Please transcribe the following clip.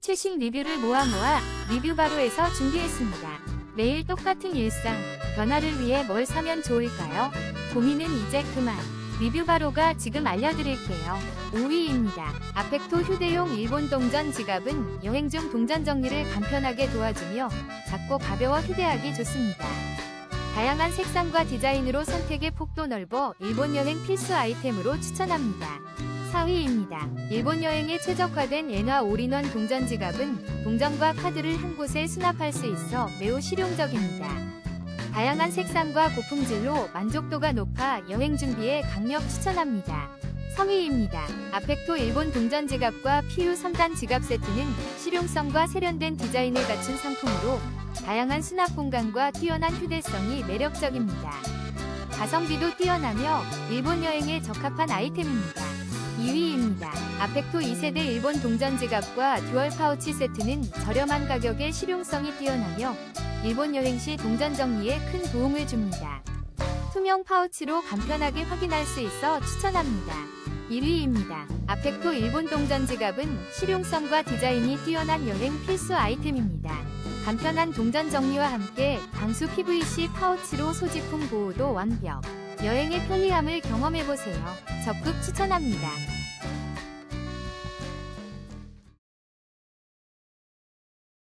최신 리뷰를 모아 모아 리뷰 바로에서 준비했습니다. 매일 똑같은 일상, 변화를 위해 뭘 사면 좋을까요? 고민은 이제 그만. 리뷰 바로가 지금 알려드릴게요. 5위입니다. 아펙토 휴대용 일본 동전 지갑은 여행 중 동전 정리를 간편하게 도와주며 작고 가벼워 휴대하기 좋습니다. 다양한 색상과 디자인으로 선택의 폭도 넓어 일본 여행 필수 아이템으로 추천합니다. 4위입니다. 일본 여행에 최적화된 엔화 올인원 동전 지갑은 동전과 카드를 한 곳에 수납할 수 있어 매우 실용적입니다. 다양한 색상과 고품질로 만족도가 높아 여행 준비에 강력 추천합니다. 3위입니다. 아펙토 일본 동전 지갑과 PU 3단 지갑 세트는 실용성과 세련된 디자인을 갖춘 상품으로 다양한 수납 공간과 뛰어난 휴대성이 매력적입니다. 가성비도 뛰어나며 일본 여행에 적합한 아이템입니다. 2위입니다. 아펙토 2세대 일본 동전 지갑과 듀얼 파우치 세트는 저렴한 가격에 실용성이 뛰어나며 일본 여행 시 동전 정리에 큰 도움을 줍니다. 투명 파우치로 간편하게 확인할 수 있어 추천합니다. 1위입니다. 아펙토 일본 동전 지갑은 실용성과 디자인이 뛰어난 여행 필수 아이템입니다. 간편한 동전 정리와 함께 방수 PVC 파우치로 소지품 보호도 완벽. 여행의 편리함을 경험해보세요. 적극 추천합니다.